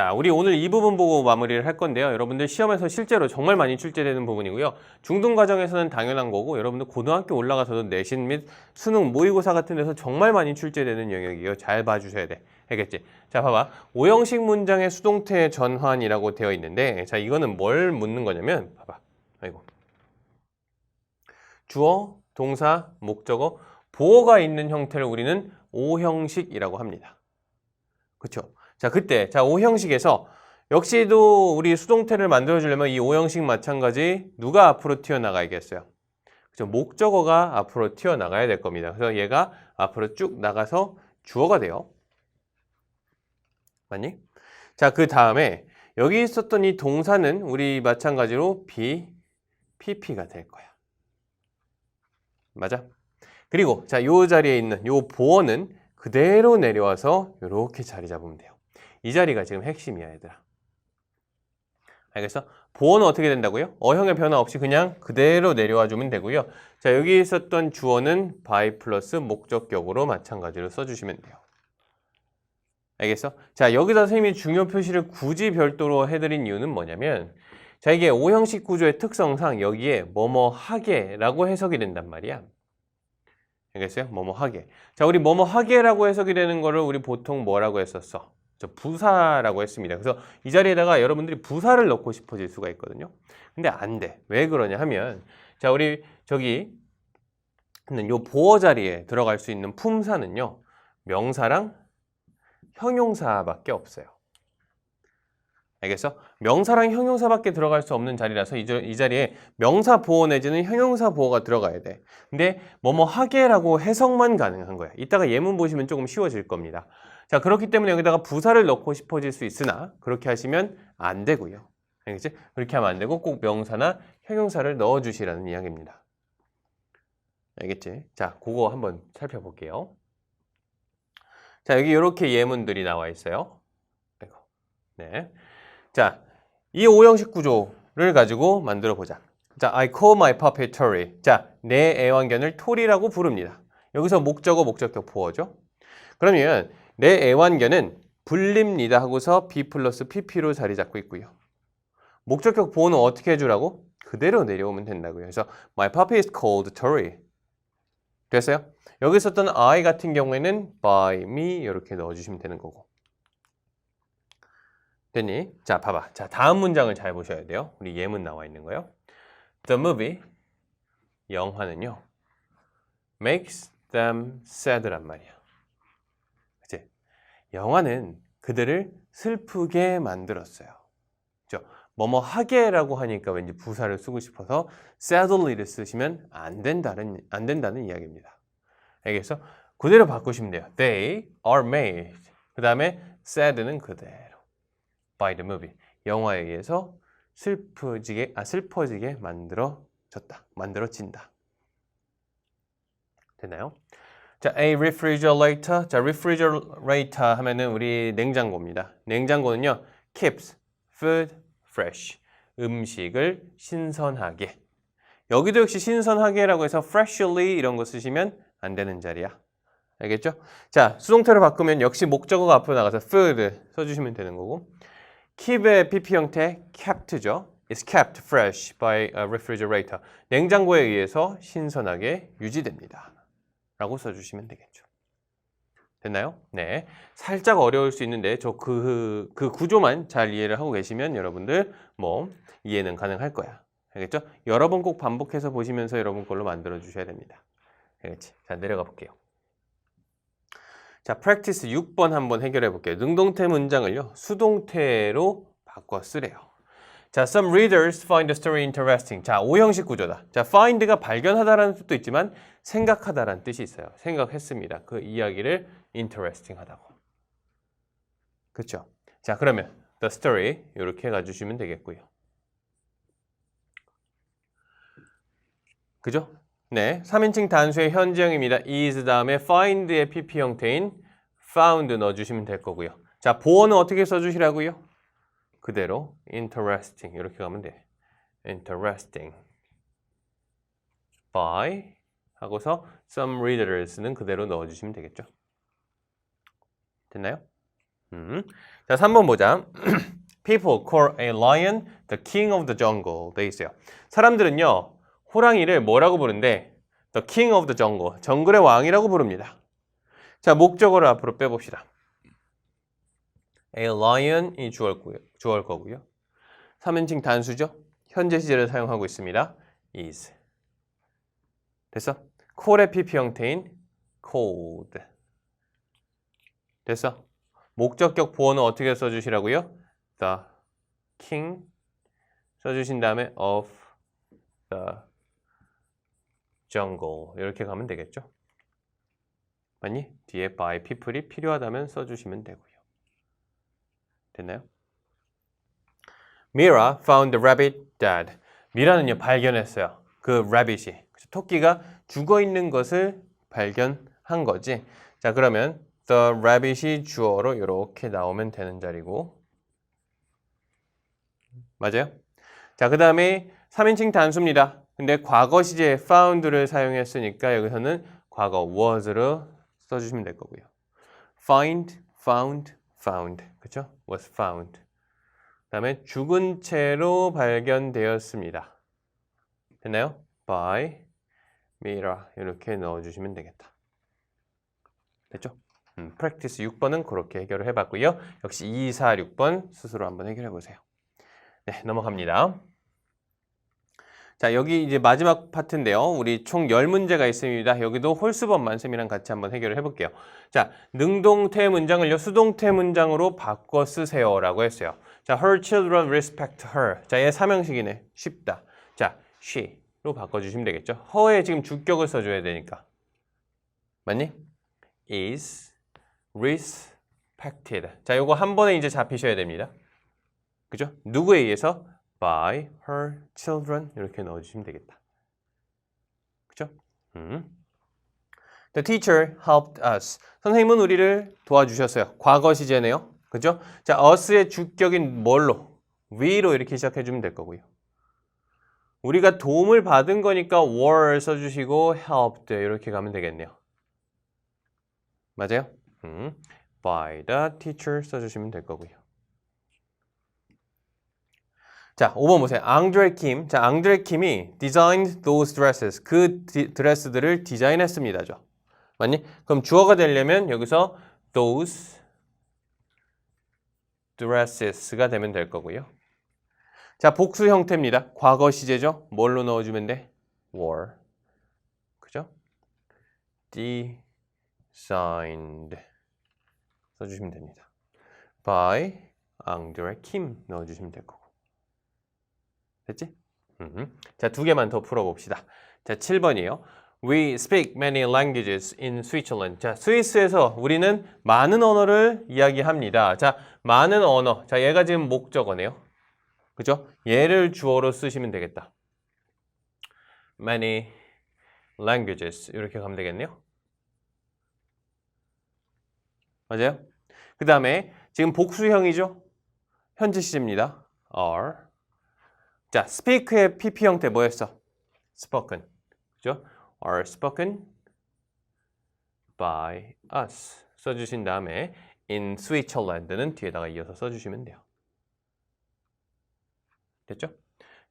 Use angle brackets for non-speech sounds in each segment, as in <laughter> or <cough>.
자, 우리 오늘 이 부분 보고 마무리를 할 건데요. 여러분들 시험에서 실제로 정말 많이 출제되는 부분이고요. 중등 과정에서는 당연한 거고, 여러분들 고등학교 올라가서도 내신 및 수능 모의고사 같은 데서 정말 많이 출제되는 영역이에요. 잘 봐주셔야 돼. 알겠지? 자, 봐봐. 오형식 문장의 수동태 전환이라고 되어 있는데, 자, 이거는 뭘 묻는 거냐면, 봐봐. 아이고. 주어, 동사, 목적어, 보어가 있는 형태를 우리는 오형식이라고 합니다. 그렇죠? 자, 그때 자, 오형식에서 역시도 우리 수동태를 만들어 주려면 이 오형식 마찬가지 누가 앞으로 튀어나가야겠어요? 그죠? 목적어가 앞으로 튀어나가야 될 겁니다. 그래서 얘가 앞으로 쭉 나가서 주어가 돼요. 맞니? 자, 그 다음에 여기 있었던 이 동사는 우리 마찬가지로 be, pp가 될 거야. 맞아? 그리고 자, 요 자리에 있는 요 보어는 그대로 내려와서 이렇게 자리 잡으면 돼요. 이 자리가 지금 핵심이야, 얘들아. 알겠어? 보어는 어떻게 된다고요? 어형의 변화 없이 그냥 그대로 내려와 주면 되고요. 자, 여기 있었던 주어는 by 플러스 목적격으로 마찬가지로 써주시면 돼요. 알겠어? 자, 여기다 선생님이 중요 표시를 굳이 별도로 해드린 이유는 뭐냐면, 자, 이게 오형식 구조의 특성상 여기에 뭐뭐 하게 라고 해석이 된단 말이야. 알겠어요? 뭐뭐 하게. 자, 우리 뭐뭐 하게라고 해석이 되는 거를 우리 보통 뭐라고 했었어? 저 부사라고 했습니다. 그래서 이 자리에다가 여러분들이 부사를 넣고 싶어질 수가 있거든요. 근데 안 돼. 왜 그러냐 하면 자, 우리 저기 요 보어 자리에 들어갈 수 있는 품사는요. 명사랑 형용사밖에 없어요. 알겠어? 명사랑 형용사밖에 들어갈 수 없는 자리라서 이, 자- 이 자리에 명사 보호 내지는 형용사 보호가 들어가야 돼. 근데 뭐뭐 하게라고 해석만 가능한 거야. 이따가 예문 보시면 조금 쉬워질 겁니다. 자, 그렇기 때문에 여기다가 부사를 넣고 싶어질 수 있으나 그렇게 하시면 안 되고요. 알겠지? 그렇게 하면 안 되고 꼭 명사나 형용사를 넣어 주시라는 이야기입니다. 알겠지? 자, 그거 한번 살펴볼게요. 자, 여기 이렇게 예문들이 나와 있어요. 네. 자, 이 오형식 구조를 가지고 만들어 보자. 자, I call my puppy Tori. 자, 내 애완견을 토리라고 부릅니다. 여기서 목적어, 목적격 보어죠. 그러면 내 애완견은 불립니다 하고서 be 플러스 pp로 자리 잡고 있고요. 목적격 보어는 어떻게 해주라고? 그대로 내려오면 된다고요. 그래서 my puppy is called Tori. 됐어요? 여기 있었던 I 같은 경우에는 by me 이렇게 넣어주시면 되는 거고. 됐니? 자, 봐봐. 자, 다음 문장을 잘 보셔야 돼요. 우리 예문 나와 있는 거요. The movie, 영화는요, makes them sad란 말이야. 영화는 그들을 슬프게 만들었어요. 그죠? 뭐뭐 하게라고 하니까 왠지 부사를 쓰고 싶어서 sadly를 쓰시면 안 된다는, 안 된다는 이야기입니다. 알겠어? 그대로 바꾸시면 돼요. They are made. 그 다음에 sad는 그대로. by the movie. 영화에 의해서 슬퍼지게 아 슬퍼지게 만들어졌다. 만들어진다. 됐나요? 자, a refrigerator. 자, refrigerator 하면은 우리 냉장고입니다. 냉장고는요. keeps food fresh. 음식을 신선하게. 여기도 역시 신선하게라고 해서 freshly 이런 거 쓰시면 안 되는 자리야. 알겠죠? 자, 수동태로 바꾸면 역시 목적어가 앞으로 나가서 food 써주시면 되는 거고. keep의 pp 형태 kept죠. is kept fresh by a refrigerator. 냉장고에 의해서 신선하게 유지됩니다. 라고 써주시면 되겠죠. 됐나요? 네. 살짝 어려울 수 있는데 저 그 그 구조만 잘 이해를 하고 계시면 여러분들 뭐 이해는 가능할 거야. 알겠죠? 여러 번 꼭 반복해서 보시면서 여러분 걸로 만들어 주셔야 됩니다. 알겠지? 자, 내려가 볼게요. 자, practice 6번 한번 해결해 볼게요. 능동태 문장을요, 수동태로 바꿔 쓰래요. 자, some readers find the story interesting. 자, 오형식 구조다. 자, find가 발견하다라는 뜻도 있지만 생각하다라는 뜻이 있어요. 생각했습니다. 그 이야기를 interesting 하다고. 그렇죠? 자, 그러면 the story 이렇게 해 가주시면 되겠고요. 그죠? 네, 3인칭 단수의 현재형입니다. is 다음에 find의 pp 형태인 found 넣어주시면 될 거고요. 자, 보어는 어떻게 써주시라고요? 그대로 interesting 이렇게 가면 돼. interesting by 하고서 some readers는 그대로 넣어주시면 되겠죠. 됐나요? 음. 자, 3번 보자. <clears throat> People call a lion the king of the jungle. 돼 있어요. 사람들은요, 호랑이를 뭐라고 부른데? The king of the jungle. 정글의 왕이라고 부릅니다. 자, 목적어를 앞으로 빼봅시다. A lion이 주어고요. 주어일 거고요. 3인칭 단수죠? 현재 시제를 사용하고 있습니다. is. 됐어? call의 pp 형태인 called. 됐어? 목적격 보어는 어떻게 써주시라고요? The king 써주신 다음에 of the jungle 이렇게 가면 되겠죠? 맞니? 뒤에 by people이 필요하다면 써주시면 되고요. 됐나요? Mira found the rabbit dead. 미라는요 발견했어요. 그 rabbit이 토끼가 죽어 있는 것을 발견한 거지. 자 그러면 the rabbit이 주어로 이렇게 나오면 되는 자리고 맞아요? 자 그 다음에 3인칭 단수입니다. 근데 과거 시제 found를 사용했으니까 여기서는 과거 was로 써주시면 될 거고요. find, found, found. 그쵸? was found. 그 다음에 죽은 채로 발견되었습니다. 됐나요? by Mira 이렇게 넣어주시면 되겠다. 됐죠? 음, practice 6번은 그렇게 해결을 해봤고요. 역시 2, 4, 6번 스스로 한번 해결해 보세요. 네, 넘어갑니다. 자, 여기 이제 마지막 파트인데요. 우리 총 10문제가 있습니다. 여기도 홀수번만 쌤이랑 같이 한번 해결을 해볼게요. 자, 능동태 문장을요, 수동태 문장으로 바꿔 쓰세요 라고 했어요. 자, her children respect her. 자, 얘 삼형식이네. 쉽다. 자, she 로 바꿔주시면 되겠죠. her에 지금 주격을 써줘야 되니까. 맞니? is respected. 자, 요거 한 번에 이제 잡히셔야 됩니다. 그죠? 누구에 의해서? by her children 이렇게 넣어주시면 되겠다. 그죠? 음. The teacher helped us. 선생님은 우리를 도와주셨어요. 과거 시제네요. 그죠? 자, us의 주격인 뭘로? we로 이렇게 시작해주면 될 거고요. 우리가 도움을 받은 거니까 were 써주시고 helped 이렇게 가면 되겠네요. 맞아요? 음. by the teacher 써주시면 될 거고요. 자, 5번 보세요. 앙드레 킴. 자, 앙드레 킴이 designed those dresses. 그 디, 드레스들을 디자인했습니다죠. 맞니? 그럼 주어가 되려면 여기서 those dresses가 되면 될 거고요. 자, 복수 형태입니다. 과거 시제죠. 뭘로 넣어주면 돼? were. 그죠? designed. 써주시면 됩니다. by 앙드레 킴 넣어주시면 될 거고. 됐지? 음. 자, 두 개만 더 풀어봅시다. 자, 7번이에요. We speak many languages in Switzerland. 자, 스위스에서 우리는 많은 언어를 이야기합니다. 자, 많은 언어. 자, 얘가 지금 목적어네요. 그죠? 얘를 주어로 쓰시면 되겠다. many languages. 이렇게 가면 되겠네요. 맞아요? 그 다음에 지금 복수형이죠? 현재 시제입니다. are. 자, speak의 pp 형태 뭐였어? spoken. 그죠? are spoken by us. 써주신 다음에 in Switzerland는 뒤에다가 이어서 써주시면 돼요. 됐죠?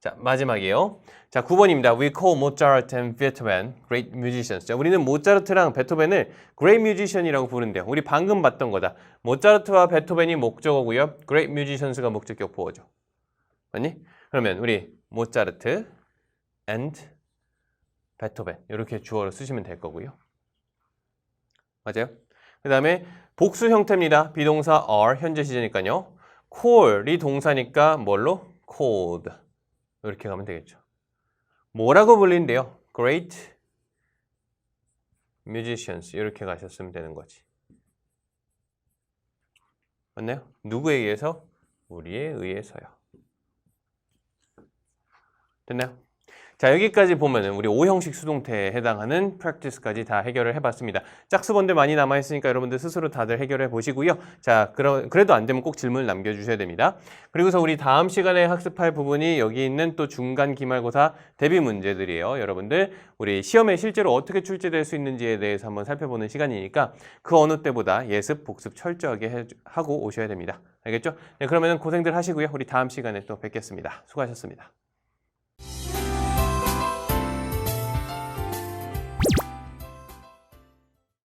자, 마지막이에요. 자, 9번입니다. We call Mozart and Beethoven great musicians. 자, 우리는 모차르트랑 베토벤을 great musician이라고 부른대요. 우리 방금 봤던 거다. 모차르트와 베토벤이 목적어고요. great musicians가 목적격 보어죠. 맞니? 그러면 우리 모차르트 and 베토벤 이렇게 주어로 쓰시면 될 거고요. 맞아요? 그 다음에 복수 형태입니다. 비동사 are 현재 시제니까요. call이 동사니까 뭘로? Called 이렇게 가면 되겠죠. 뭐라고 불린대요? Great musicians 이렇게 가셨으면 되는 거지. 맞나요? 누구에 의해서? 우리에 의해서요. 됐나요? 자, 여기까지 보면은 우리 5형식 수동태에 해당하는 practice까지 다 해결을 해봤습니다. 짝수번들 많이 남아있으니까 여러분들 스스로 다들 해결해 보시고요. 자, 그러, 그래도 안 되면 꼭 질문을 남겨주셔야 됩니다. 그리고서 우리 다음 시간에 학습할 부분이 여기 있는 또 중간 기말고사 대비 문제들이에요. 여러분들 우리 시험에 실제로 어떻게 출제될 수 있는지에 대해서 한번 살펴보는 시간이니까 그 어느 때보다 예습, 복습 철저하게 해- 하고 오셔야 됩니다. 알겠죠? 네, 그러면 고생들 하시고요. 우리 다음 시간에 또 뵙겠습니다. 수고하셨습니다.